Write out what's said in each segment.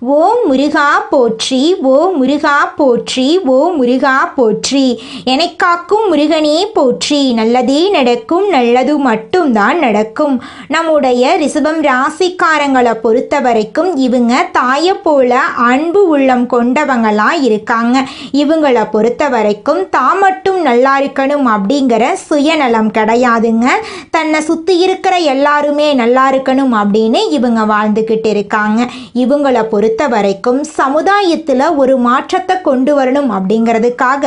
ஓ முருகா போற்றி ஓ முருகா போற்றி ஓ முருகா போற்றி. எனக்காக்கும் முருகனே போற்றி. நல்லதே நடக்கும் நல்லது மட்டும்தான் நடக்கும். நம்முடைய ரிசபம் ராசிக்காரங்களை பொறுத்த வரைக்கும் இவங்க தாயை போல அன்பு உள்ளம் கொண்டவங்களாக இருக்காங்க. இவங்களை பொறுத்த வரைக்கும் தான் மட்டும் நல்லா இருக்கணும் அப்படிங்கிற சுயநலம் கிடையாதுங்க. தன்னை சுற்றி இருக்கிற எல்லாருமே நல்லா இருக்கணும் அப்படின்னு இவங்க வாழ்ந்துக்கிட்டு இருக்காங்க. இவங்களை பொறுத்த பொறுத்த வரைக்கும் சமுதாயத்தில் ஒரு மாற்றத்தை கொண்டு வரணும் அப்படிங்கிறதுக்காக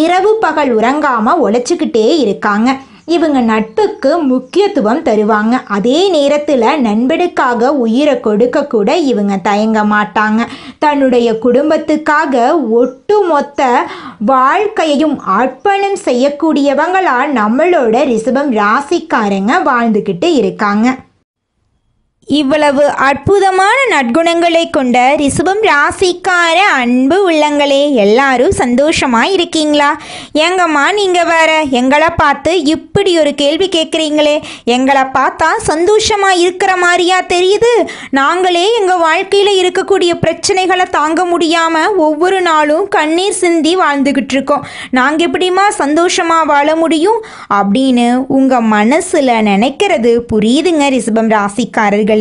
இரவு பகல் உறங்காமல் உழைச்சிக்கிட்டே இருக்காங்க. இவங்க நட்புக்கு முக்கியத்துவம் தருவாங்க. அதே நேரத்தில் நண்பனுக்காக உயிரை கொடுக்க கூட இவங்க தயங்க மாட்டாங்க. தன்னுடைய குடும்பத்துக்காக ஒட்டுமொத்த வாழ்க்கையையும் அர்ப்பணம் செய்யக்கூடியவங்களா நம்மளோட ரிசபம் ராசிக்காரங்க வாழ்ந்துக்கிட்டு இருக்காங்க. இவ்வளவு அற்புதமான நற்குணங்களை கொண்ட ரிஷபம் ராசிக்கார அன்பு உள்ளங்களே எல்லாரும் சந்தோஷமா இருக்கீங்களா ஏங்கம்மா நீங்க வேற எங்களை பார்த்து இப்படி ஒரு கேள்வி கேட்குறீங்களே. எங்களை பார்த்தா சந்தோஷமா இருக்கிற மாதிரியா தெரியுது. நாங்களே எங்கள் வாழ்க்கையில் இருக்கக்கூடிய பிரச்சனைகளை தாங்க முடியாம ஒவ்வொரு நாளும் கண்ணீர் சிந்தி வாழ்ந்துகிட்டு இருக்கோம் நாங்கள் எப்படிமா சந்தோஷமா வாழ முடியும்? அப்படின்னு உங்க மனசுல நினைக்கிறது புரியுதுங்க ரிஷபம் ராசிக்காரர்களே.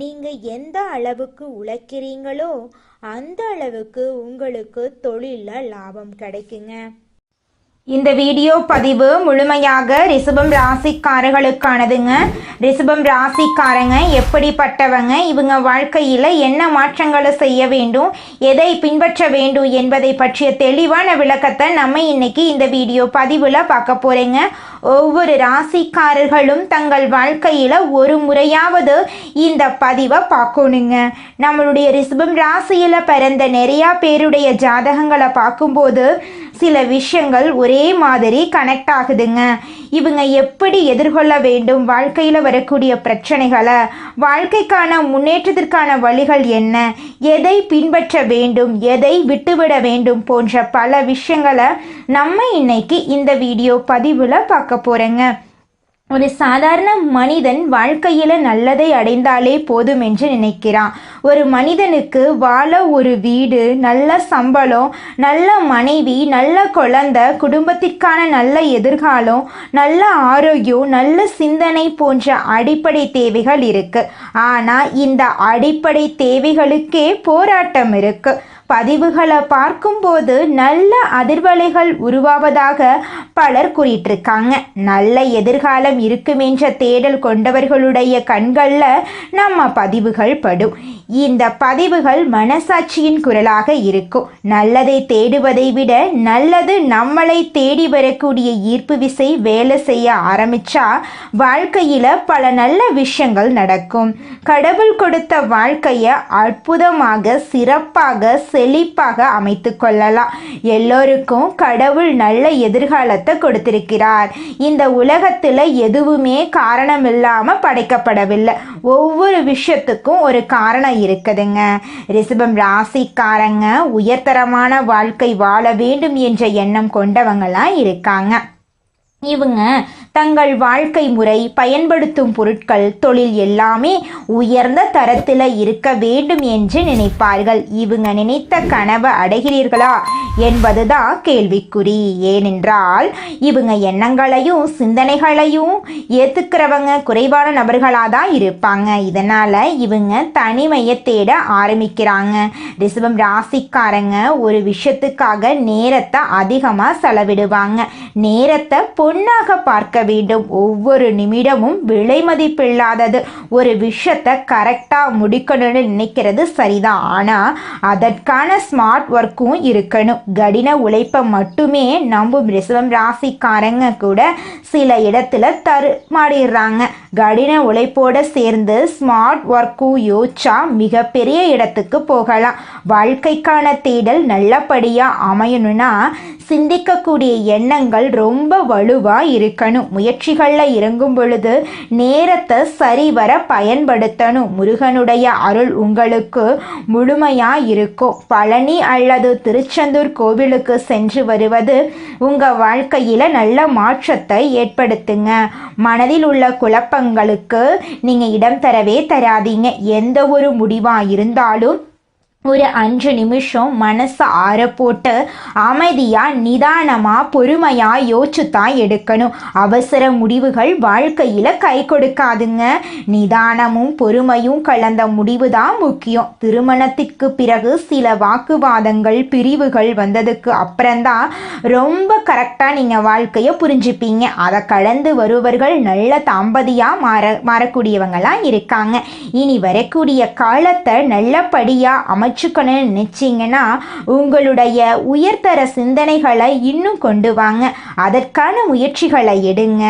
நீங்க எந்த அளவுக்கு உழைக்கிறீங்களோ அந்த அளவுக்கு உங்களுக்கு தொழில லாபம் கிடைக்குங்க. இந்த வீடியோ பதிவு முழுமையாக ரிஷபம் ராசிக்காரர்களுக்கானதுங்க. ரிஷபம் ராசிக்காரங்க எப்படிப்பட்டவங்க? இவங்க வாழ்க்கையில் என்ன மாற்றங்களை செய்ய வேண்டும்? எதை பின்பற்ற வேண்டும் என்பதை பற்றிய தெளிவான விளக்கத்தை நம்ம இன்னைக்கு இந்த வீடியோ பதிவில் பார்க்க போகிறேங்க ஒவ்வொரு ராசிக்காரர்களும் தங்கள் வாழ்க்கையில் ஒரு முறையாவது இந்த பதிவை பார்க்கணுங்க. நம்மளுடைய ரிசபம் ராசியில் பிறந்த நிறையா பேருடைய ஜாதகங்களை பார்க்கும்போது சில விஷயங்கள் ஒரே மாதிரி கனெக்ட் ஆகுதுங்க. இவங்க எப்படி எதிர்கொள்ள வேண்டும்? வாழ்க்கையில் வரக்கூடிய பிரச்சனைகளை வாழ்க்கைக்கான முன்னேற்றத்திற்கான வழிகள் என்ன? எதை பின்பற்ற வேண்டும்? எதை விட்டுவிட வேண்டும்? போன்ற பல விஷயங்களை நம்ம இன்னைக்கு இந்த வீடியோ பதிவில் பார்க்க போகிறேங்க ஒரு சாதாரண மனிதன் வாழ்க்கையில் நல்லதை அடைந்தாலே போதும் என்று நினைக்கிறான். ஒரு மனிதனுக்கு வாழ ஒரு வீடு நல்ல சம்பளம் நல்ல மனைவி நல்ல குழந்தை குடும்பத்திற்கான நல்ல எதிர்காலம் நல்ல ஆரோக்கியம் நல்ல சிந்தனை போன்ற அடிப்படை தேவைகள் இருக்குது ஆனால் இந்த அடிப்படை தேவைகளுக்கே போராட்டம் இருக்குது பதிவுகளை பார்க்கும்போது நல்ல அதிர்வலைகள் உருவாவதாக பலர் கூறிட்டிருக்காங்க. நல்ல எதிர்காலம் இருக்குமென்ற தேடல் கொண்டவர்களுடைய கண்களில் நம்ம பதிவுகள் படும். இந்த பதிவுகள் மனசாட்சியின் குரலாக இருக்கும். நல்லதை தேடுவதை விட நல்லது நம்மளை தேடி வரக்கூடிய ஈர்ப்பு விசை வேலை செய்ய ஆரம்பிச்சா வாழ்க்கையில் பல நல்ல விஷயங்கள் நடக்கும். கடவுள் கொடுத்த வாழ்க்கையை அற்புதமாக சிறப்பாக செழிப்பாக அமைத்து கொள்ளலாம். எல்லோருக்கும் கடவுள் நல்ல எதிர்காலத்தை கொடுத்திருக்கிறார். இந்த உலகத்தில் எதுவுமே காரணம் இல்லாமல் படைக்கப்படவில்லை. ஒவ்வொரு விஷயத்துக்கும் ஒரு காரணம் இருக்குதுங்க. ரிஷபம் ராசிக்காரங்க உயர்தரமான வாழ்க்கை வாழ வேண்டும் என்ற எண்ணம் கொண்டவங்களாம் இருக்காங்க. இவங்க தங்கள் வாழ்க்கை முறை பயன்படுத்தும் பொருட்கள் தொழில் எல்லாமே உயர்ந்த தரத்தில் இருக்க வேண்டும் என்று நினைப்பார்கள். இவங்க நினைத்த கனவை அடைகிறீர்களா என்பதுதான் கேள்விக்குறி. ஏனென்றால் இவங்க எண்ணங்களையும் சிந்தனைகளையும் ஏற்றுக்கிறவங்க குறைவான நபர்களாக தான் இருப்பாங்க. இதனால் இவங்க தனிமையை தேட ஆரம்பிக்கிறாங்க. ரிசவம் ராசிக்காரங்க ஒரு விஷயத்துக்காக நேரத்தை அதிகமாக செலவிடுவாங்க. நேரத்தை பொண்ணாக பார்க்க வேண்டும். ஒவ்வொரு நிமிடமும் விலை மதிப்பில்லாதது ஒரு விஷயத்தை கரெக்டாக முடிக்கணும்னு நினைக்கிறது சரிதான். ஆனால் அதற்கான ஸ்மார்ட் ஒர்க்கும் இருக்கணும். கடின உழைப்பை மட்டுமே நம்பும் ரிசவம் ராசிக்காரங்க கூட சில இடத்துல தருமாடிடுறாங்க கடின உழைப்போடு சேர்ந்து ஸ்மார்ட் ஒர்க்கும் யோசிச்சா மிகப்பெரிய இடத்துக்கு போகலாம். வாழ்க்கைக்கான தேடல் நல்லபடியாக அமையணும்னா சிந்திக்கக்கூடிய எண்ணங்கள் ரொம்ப வலுவாக இருக்கணும். முயற்சிகளில் இறங்கும் பொழுது நேரத்தை சரிவர பயன்படுத்தணும். முருகனுடைய அருள் உங்களுக்கு முழுமையாக இருக்கும். பழனி அல்லது திருச்செந்தூர் கோவிலுக்கு சென்று வருவது உங்கள் வாழ்க்கையில் நல்ல மாற்றத்தை ஏற்படுத்துங்க. மனதில் உள்ள குழப்பங்களுக்கு நீங்கள் இடம் தரவே தராதீங்க. எந்த ஒரு முடிவாக இருந்தாலும் ஒரு அஞ்சு நிமிஷம் மனசை ஆற போட்டு அமைதியாக நிதானமாக பொறுமையாக யோசிச்சு தான் எடுக்கணும். அவசர முடிவுகள் வாழ்க்கையில் கை கொடுக்காதுங்க. நிதானமும் பொறுமையும் கலந்த முடிவு தான் முக்கியம். திருமணத்திற்கு பிறகு சில வாக்குவாதங்கள் பிரிவுகள் வந்ததுக்கு அப்புறம்தான் ரொம்ப கரெக்டாக நீங்கள் வாழ்க்கையை புரிஞ்சுப்பீங்க. அதை கலந்து வருவர்கள் நல்ல தாம்பதியாக மாற மாறக்கூடியவங்களாம் இருக்காங்க. இனி வரக்கூடிய காலத்தை நல்லபடியாக அமை வச்சுக்கணும்னு நினச்சிங்கன்னா உங்களுடைய உயர்தர சிந்தனைகளை இன்னும் கொண்டு வாங்க. அதற்கான முயற்சிகளை எடுங்க.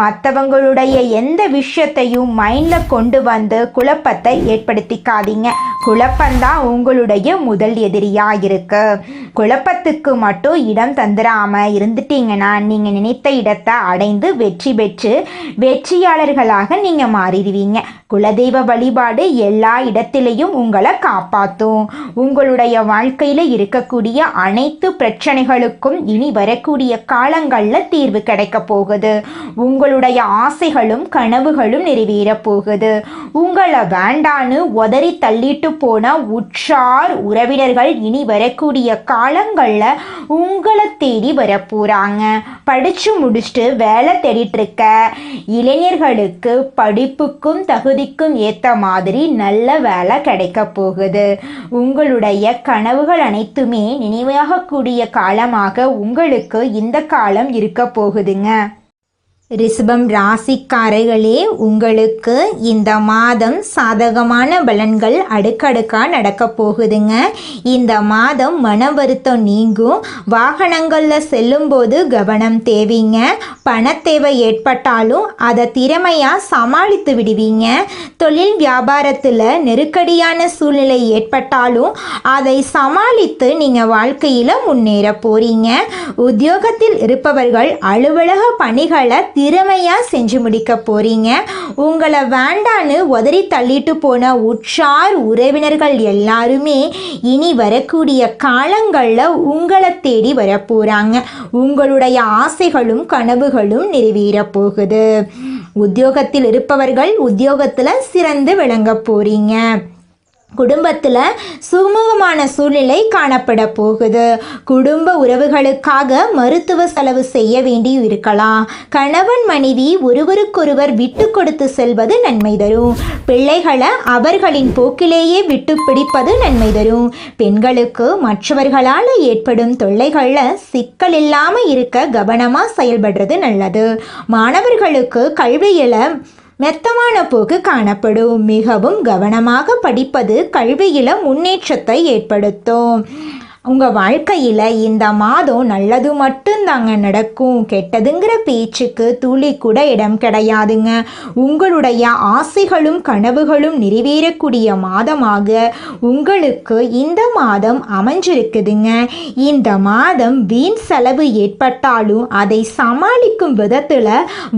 மற்றவங்களுடைய எந்த விஷயத்தையும் மைண்டில் கொண்டு வந்து குழப்பத்தை ஏற்படுத்திக்காதீங்க. குழப்பந்தான் உங்களுடைய முதல் எதிரியாக இருக்கு. குழப்பத்துக்கு மட்டும் இடம் தந்துடாமல் இருந்துட்டீங்கன்னா நீங்கள் நினைத்த இடத்தை அடைந்து வெற்றி பெற்று வெற்றியாளர்களாக நீங்கள் மாறிடுவீங்க. குலதெய்வ வழிபாடு எல்லா இடத்திலையும் உங்களை காப்பாற்றும் உங்களுடைய வாழ்க்கையில் இருக்கக்கூடிய அனைத்து பிரச்சனைகளுக்கும் இனி வரக்கூடிய காலங்களில் தீர்வு கிடைக்க போகுது. உங்களுடைய ஆசைகளும் கனவுகளும் நிறைவேறப் போகுது. உங்களை வேண்டான்னு உதறி தள்ளிட்டு போன உற்றார் உறவினர்கள் இனி வரக்கூடிய காலங்களில் உங்களை தேடி வரப்போகிறாங்க படித்து முடிச்சுட்டு வேலை தேடிட்டுருக்க இளைஞர்களுக்கு படிப்புக்கும் தகுதிக்கும் ஏற்ற மாதிரி நல்ல வேலை கிடைக்க போகுது. உங்களுடைய கனவுகள் அனைத்துமே நினைவாகக்கூடிய காலமாக உங்களுக்கு இந்த காலம் இருக்க போகுதுங்க. ரிஷபம் ராசிக்காரர்களே உங்களுக்கு இந்த மாதம் சாதகமான பலன்கள் அடுக்கடுக்காக நடக்க போகுதுங்க. இந்த மாதம் மன வருத்தம் நீங்கும். வாகனங்களில் செல்லும்போது கவனம் தேவைங்க. பணத்தேவை ஏற்பட்டாலும் அதை திறமையாக சமாளித்து விடுவீங்க. தொழில் வியாபாரத்தில் நெருக்கடியான சூழ்நிலை ஏற்பட்டாலும் அதை சமாளித்து நீங்கள் வாழ்க்கையில் முன்னேற போகிறீங்க உத்தியோகத்தில் இருப்பவர்கள் அலுவலக பணிகளை திறமையாக செஞ்சு முடிக்க போகிறீங்க உங்களை வேண்டான்னு உதறி தள்ளிட்டு போன உற்றார் உறவினர்கள் எல்லாருமே இனி வரக்கூடிய காலங்களில் உங்களை தேடி வரப்போகிறாங்க உங்களுடைய ஆசைகளும் கனவுகளும் நிறைவேற போகுது. உத்தியோகத்தில் இருப்பவர்கள் உத்தியோகத்தில் சிறந்து விளங்க போகிறீங்க குடும்பத்தில் சுமூகமான சூழ்நிலை காணப்பட போகுது. குடும்ப உறவுகளுக்காக மருத்துவ செலவு செய்ய வேண்டி இருக்கலாம். கணவன் மனைவி ஒருவருக்கொருவர் விட்டு கொடுத்து செல்வது நன்மை தரும். பிள்ளைகளை அவர்களின் போக்கிலேயே விட்டு பிடிப்பது நன்மை தரும். பெண்களுக்கு மற்றவர்களால் ஏற்படும் தொல்லைகளில் சிக்கல் இல்லாமல் இருக்க கவனமாக செயல்படுறது நல்லது. மாணவர்களுக்கு கல்வியில் மெத்தமான போக்கு காணப்படும். மிகவும் கவனமாக படிப்பது கல்வியில முன்னேற்றத்தை ஏற்படுத்தும். உங்கள் வாழ்க்கையில் இந்த மாதம் நல்லது மட்டும்தாங்க நடக்கும். கெட்டதுங்கிற பேச்சுக்கு துளி கூட இடம் கிடையாதுங்க. உங்களுடைய ஆசைகளும் கனவுகளும் நிறைவேறக்கூடிய மாதமாக உங்களுக்கு இந்த மாதம் அமைஞ்சிருக்குதுங்க. இந்த மாதம் வீண் செலவு ஏற்பட்டாலும் அதை சமாளிக்கும் விதத்தில்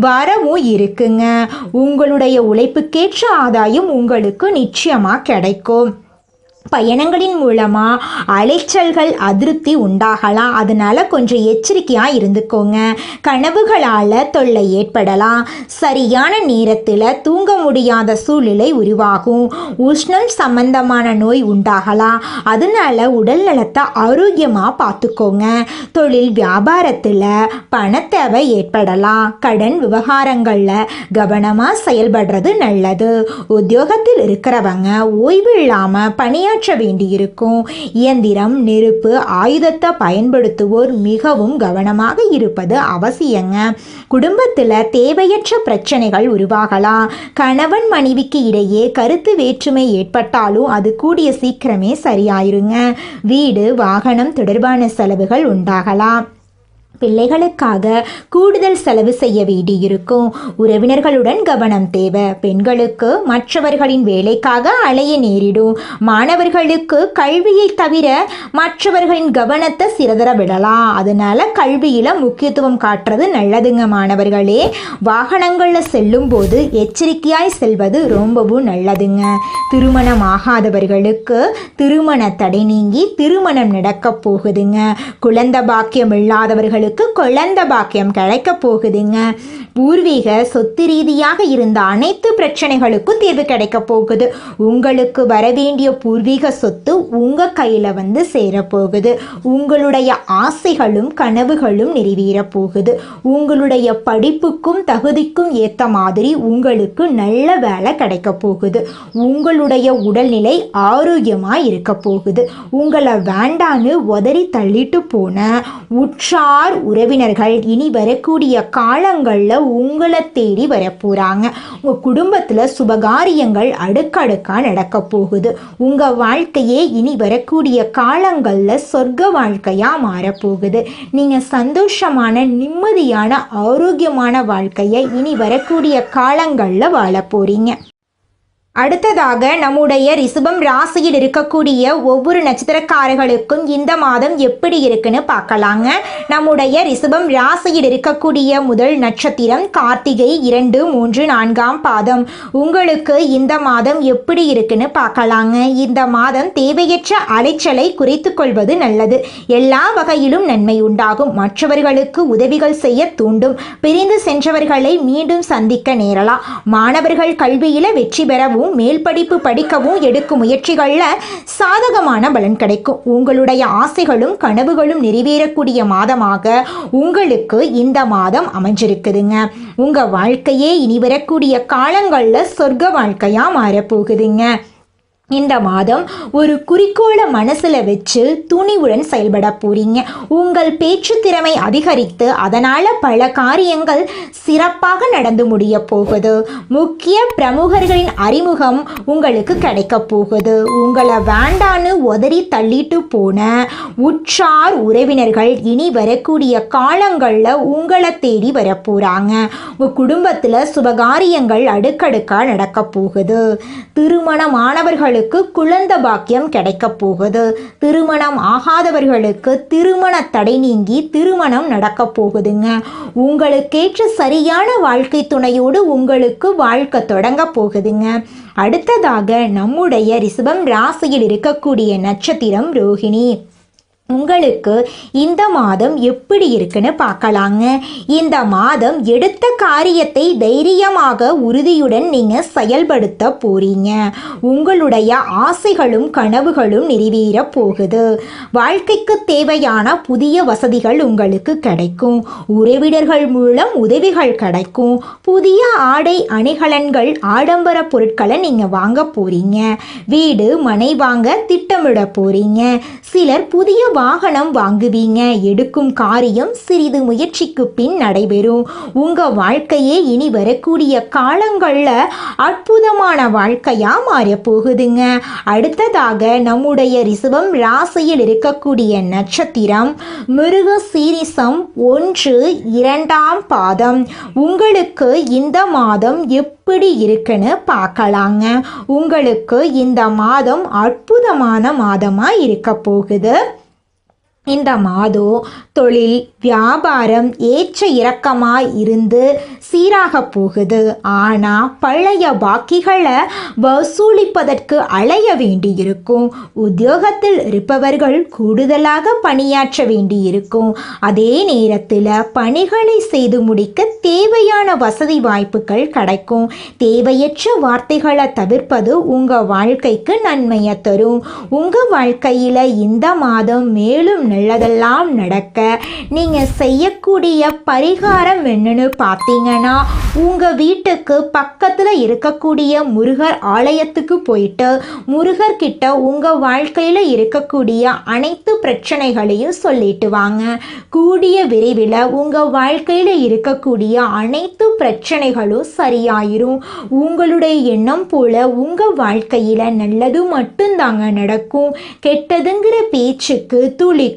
வரவும் இருக்குங்க. உங்களுடைய உழைப்புக்கேற்ற ஆதாயம் உங்களுக்கு நிச்சயமாக கிடைக்கும். பயணங்களின் மூலமாக அலைச்சல்கள் அதிருப்தி உண்டாகலாம். அதனால கொஞ்சம் எச்சரிக்கையாக இருந்துக்கோங்க. கனவுகளால் தொல்லை ஏற்படலாம். சரியான நேரத்தில் தூங்க முடியாத சூழ்நிலை உருவாகும். உஷ்ணம் சம்பந்தமான நோய் உண்டாகலாம். அதனால உடல் நலத்தை ஆரோக்கியமாக பார்த்துக்கோங்க. தொழில் வியாபாரத்தில் பணத்தேவை ஏற்படலாம். கடன் விவகாரங்களில் கவனமாக செயல்படுறது நல்லது. உத்தியோகத்தில் இருக்கிறவங்க ஓய்வு இல்லாமல் பணியாற்ற வேண்டியிருக்கும். இயந்திரம் நெருப்பு ஆயுதத்தை பயன்படுத்துவோர் மிகவும் கவனமாக இருப்பது அவசியங்க. குடும்பத்தில் தேவையற்ற பிரச்சனைகள் உருவாகலாம். கணவன் மனைவிக்கு இடையே கருத்து வேற்றுமை ஏற்பட்டாலும் அது கூடிய சீக்கிரமே சரியாயிருங்க. வீடு வாகனம் தொடர்பான செலவுகள் உண்டாகலாம். பிள்ளைகளுக்காக கூடுதல் செலவு செய்ய வேண்டியிருக்கும். உறவினர்களுடன் கவனம் தேவை. பெண்களுக்கு மற்றவர்களின் வேலைக்காக அலைய நேரிடும். மாணவர்களுக்கு கல்வியை தவிர மற்றவர்களின் கவனத்தை சிறதர விடலாம். அதனால கல்வியில முக்கியத்துவம் காட்டுறது நல்லதுங்க மாணவர்களே. வாகனங்களில் செல்லும் போது எச்சரிக்கையாய் செல்வது ரொம்பவும் நல்லதுங்க. திருமணம் ஆகாதவர்களுக்கு திருமண தடை நீங்கி திருமணம் நடக்க போகுதுங்க. குழந்த பாக்கியம் இல்லாதவர்களுக்கு உங்களுக்கு குழந்த பாக்கியம் கிடைக்க போகுதுங்க. பூர்வீக சொத்து ரீதியாக இருந்த அனைத்து பிரச்சனைகளுக்கும் தீர்வு கிடைக்க போகுது. உங்களுக்கு வரவேண்டிய பூர்வீக சொத்து உங்கள் கையில் வந்து சேரப்போகுது உங்களுடைய ஆசைகளும் கனவுகளும் நிறைவேற போகுது. உங்களுடைய படிப்புக்கும் தகுதிக்கும் ஏற்ற மாதிரி உங்களுக்கு நல்ல வேலை கிடைக்க போகுது. உங்களுடைய உடல்நிலை ஆரோக்கியமாக இருக்க போகுது. உங்களை வேண்டான்னு உதறி தள்ளிட்டு போன உற்றார் உறவினர்கள் இனி வரக்கூடிய காலங்களில் உங்களை தேடி வரப்போகிறாங்க உங்கள் குடும்பத்தில் சுபகாரியங்கள் அடுக்கடுக்காக நடக்க போகுது. உங்கள் வாழ்க்கையே இனி வரக்கூடிய காலங்களில் சொர்க்க வாழ்க்கையாக மாறப்போகுது நீங்கள் சந்தோஷமான நிம்மதியான ஆரோக்கியமான வாழ்க்கையை இனி வரக்கூடிய காலங்களில் வாழ போகிறீங்க அடுத்ததாக நம்முடைய ரிஷபம் ராசியில் இருக்கக்கூடிய ஒவ்வொரு நட்சத்திரக்காரர்களுக்கும் இந்த மாதம் எப்படி இருக்குன்னு பார்க்கலாங்க. நம்முடைய ரிஷபம் ராசியில் இருக்கக்கூடிய முதல் நட்சத்திரம் கார்த்திகை இரண்டு மூன்று நான்காம் பாதம். உங்களுக்கு இந்த மாதம் எப்படி இருக்குன்னு பார்க்கலாங்க. இந்த மாதம் தேவையற்ற அலைச்சலை குறைத்து கொள்வது நல்லது. எல்லா வகையிலும் நன்மை உண்டாகும். மற்றவர்களுக்கு உதவிகள் செய்ய தூண்டும். பிரிந்து சென்றவர்களை மீண்டும் சந்திக்க நேரலாம். மாணவர்கள் கல்வியில வெற்றி பெறவும் படிக்கவும் மேல் படிப்பு படிக்கவும் எடுக்கும் முயற்சிகளில் சாதகமான பலன் கிடைக்கும். உங்களுடைய ஆசைகளும் கனவுகளும் நிறைவேறக்கூடிய மாதமாக உங்களுக்கு இந்த மாதம் அமைஞ்சிருக்குதுங்க. உங்கள் வாழ்க்கையே இனி வரக்கூடிய காலங்களில் சொர்க்க வாழ்க்கையாக மாறப்போகுதுங்க. இந்த மாதம் ஒரு குறிக்கோளை மனசில் வச்சு துணிவுடன் செயல்பட போறீங்க. உங்கள் பேச்சு திறமை அதிகரித்து அதனால் பல காரியங்கள் சிறப்பாக நடந்து முடிய போகுது. முக்கிய பிரமுகர்களின் அறிமுகம் உங்களுக்கு கிடைக்க போகுது. உங்களை வேண்டான்னு உதறி தள்ளிட்டு போன உற்றார் உறவினர்கள் இனி வரக்கூடிய காலங்களில் உங்களை தேடி வரப்போகிறாங்க உங்கள் குடும்பத்தில் சுபகாரியங்கள் அடுக்கடுக்காக நடக்க போகுது. திருமணமானவர்களுக்கு பெண்களுக்கு குழந்த பாக்கியம் கிடைக்கப் போகுது. திருமணம் ஆகாதவர்களுக்கு திருமண தடை நீங்கி திருமணம் நடக்கப் போகுதுங்க. உங்களுக்கேற்ற சரியான வாழ்க்கை துணையோடு உங்களுக்கு வாழ்க்கை தொடங்க போகுதுங்க. அடுத்ததாக நம்முடைய ரிசபம் ராசியில் இருக்கக்கூடிய நட்சத்திரம் ரோஹிணி உங்களுக்கு இந்த மாதம் எப்படி இருக்குன்னு பார்க்கலாங்க. இந்த மாதம் எடுத்த காரியத்தை தைரியமாக உறுதியுடன் நீங்கள் செயல்படுத்த போறீங்க. உங்களுடைய ஆசைகளும் கனவுகளும் நிறைவேற போகுது. வாழ்க்கைக்கு தேவையான புதிய வசதிகள் உங்களுக்கு கிடைக்கும். உறவினர்கள் மூலம் உதவிகள் கிடைக்கும். புதிய ஆடை அணிகலன்கள் ஆடம்பர பொருட்களை நீங்கள் வாங்க போறீங்க. வீடு மனை வாங்க திட்டமிட போறீங்க. சிலர் புதிய வாகனம் வாங்குவீங்க. எடுக்கும் காரியம் சிறிது முயற்சிக்கு பின் நடைபெறும். உங்க வாழ்க்கையே இனி வரக்கூடிய காலங்களில் அற்புதமான வாழ்க்கையா மாறப் போகுதுங்க. அடுத்ததாக நம்முடைய ரிசவம் ராசியில் இருக்கக்கூடிய நட்சத்திரம் மிருக சீரிசம் ஒன்று இரண்டாம் பாதம். உங்களுக்கு இந்த மாதம் எப்படி இருக்குன்னு பார்க்கலாங்க. உங்களுக்கு இந்த மாதம் அற்புதமான மாதமாக இருக்க போகுது. இந்த மாதம் தொழில் வியாபாரம் ஏற்ற இறக்கமாக இருந்து சீராக போகுது. ஆனால் பழைய பாக்கிகளை வசூலிப்பதற்கு அலைய வேண்டியிருக்கும். உத்தியோகத்தில் இருப்பவர்கள் கூடுதலாக பணியாற்ற வேண்டியிருக்கும். அதே நேரத்தில் பணிகளை செய்து முடிக்க தேவையான வசதி வாய்ப்புகள் கிடைக்கும். தேவையற்ற வார்த்தைகளை தவிர்ப்பது உங்கள் வாழ்க்கைக்கு நன்மையை தரும். உங்கள் வாழ்க்கையில் இந்த மாதம் மேலும் நல்லதெல்லாம் நடக்க நீங்கள் செய்யக்கூடிய பரிகாரம் என்னன்னு பார்த்தீங்கன்னா உங்கள் வீட்டுக்கு பக்கத்தில் இருக்கக்கூடிய முருகர் ஆலயத்துக்கு போயிட்டு முருகர்கிட்ட உங்கள் வாழ்க்கையில் இருக்கக்கூடிய அனைத்து பிரச்சனைகளையும் சொல்லிட்டு வாங்க. கூடிய விரைவில் உங்கள் வாழ்க்கையில் இருக்கக்கூடிய அனைத்து பிரச்சனைகளும் சரியாயிரும். உங்களுடைய எண்ணம் போல உங்கள் வாழ்க்கையில் நல்லது மட்டும்தாங்க நடக்கும். கெட்டதுங்கிற பேச்சுக்கு துளி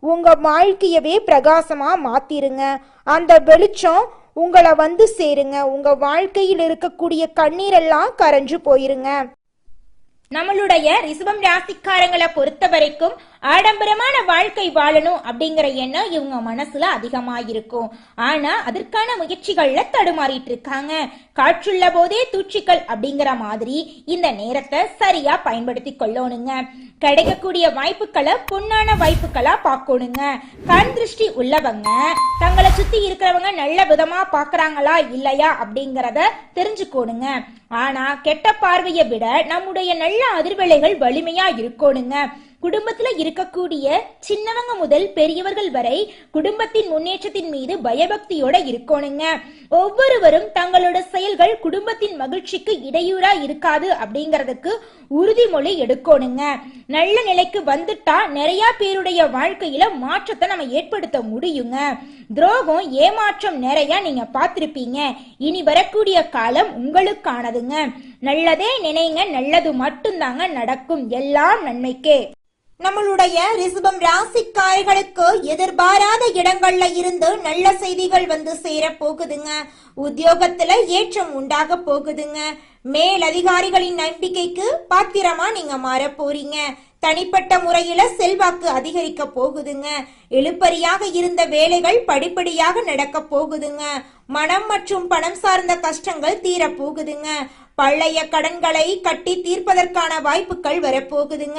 உங்க வாழ்க்கையவே பிரகாசமா மாத்திருங்க. அந்த வெளிச்சம் உங்களை வந்து சேருங்க. உங்க வாழ்க்கையில் இருக்கக்கூடிய கண்ணீரெல்லாம் கரைஞ்சு போயிருங்க. நம்மளுடைய ரிசவம் ராசிக்காரங்களை பொறுத்த வரைக்கும் ஆடம்பரமான வாழ்க்கை வாழணும் அப்படிங்கிற எண்ணம் இவங்க மனசுல அதிகமா இருக்கும் ஆனா அதற்கான முயற்சிகள்ல தடுமாறிட்டு இருக்காங்க. காற்றுள்ள போதே தூச்சிகள் அப்படிங்கிற மாதிரி இந்த நேரத்தை சரியா பயன்படுத்தி கொள்ளணுங்க. கிடைக்கக்கூடிய வாய்ப்புகளை பொன்னான வாய்ப்புகளா பார்க்கணுங்க. கண் திருஷ்டி உள்ளவங்க தங்களை சுத்தி இருக்கிறவங்க நல்ல விதமா பாக்குறாங்களா இல்லையா அப்படிங்கறத தெரிஞ்சுக்கோணுங்க. ஆனா கெட்ட பார்வையை விட நம்முடைய நல்ல அதிர்வலைகள் வலிமையா இருக்கணுங்க. குடும்பத்துல இருக்கக்கூடிய சின்னவங்க முதல் பெரியவர்கள் வரை குடும்பத்தின் முன்னேற்றத்தின் மீது பயபக்தியோட இருக்கணுங்க. ஒவ்வொருவரும் தங்களோட செயல்கள் குடும்பத்தின் மகிழ்ச்சிக்கு இடையூறா இருக்காது அப்படிங்கறதுக்கு உறுதிமொழி எடுக்கணுங்க. நல்ல நிலைக்கு வந்துட்டா நிறைய பேருடைய வாழ்க்கையில மாற்றத்தை நம்ம ஏற்படுத்த முடியுங்க. துரோகம் ஏமாற்றம் நிறைய நீங்க பார்த்திருப்பீங்க. இனி வரக்கூடிய காலம் உங்களுக்கானதுங்க. நல்லதே நினைங்க நல்லது மட்டும்தாங்க நடக்கும். எல்லாம் நன்மைக்கே. நம்மளுடைய ரிசபம் ராசிக்காரர்களுக்கு எதிர்பாராத இடங்கள்ல இருந்து நல்ல செய்திகள் வந்து சேர போகுதுங்க. உத்தியோகத்துல ஏற்றம் உண்டாக போகுதுங்க. மேல் அதிகாரிகளின் நம்பிக்கைக்கு பாத்திரமா நீங்க மாற போறீங்க. தனிப்பட்ட முறையில செல்வாக்கு அதிகரிக்க போகுதுங்க. எழுப்பறியாக இருந்த வேலைகள் படிப்படியாக நடக்க போகுதுங்க. மனம் மற்றும் பணம் சார்ந்த கஷ்டங்கள் தீர போகுதுங்க. பழைய கடன்களை கட்டி தீர்ப்பதற்கான வாய்ப்புகள் வரப்போகுதுங்க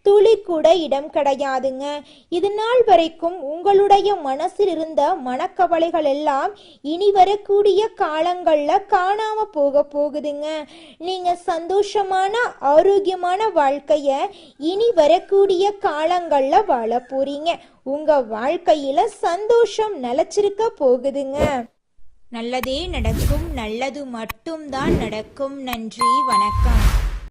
துளி கூட இடம் கிடையாதுங்க. இது நாள் வரைக்கும் உங்களுடைய மனசில் இருந்த மனக்கவலைகள் எல்லாம் இனி வரக்கூடிய காலங்கள்ல காணாம போக போகுதுங்க. நீங்க சந்தோஷமான ஆரோக்கியமான வாழ்க்கைய இனி வரக்கூடிய காலங்கள்ல வாழ போறீங்க. உங்க வாழ்க்கையில சந்தோஷம் நிலச்சிருக்க போகுதுங்க. நல்லதே நடக்கும் நல்லது மட்டும்தான் நடக்கும். நன்றி வணக்கம்.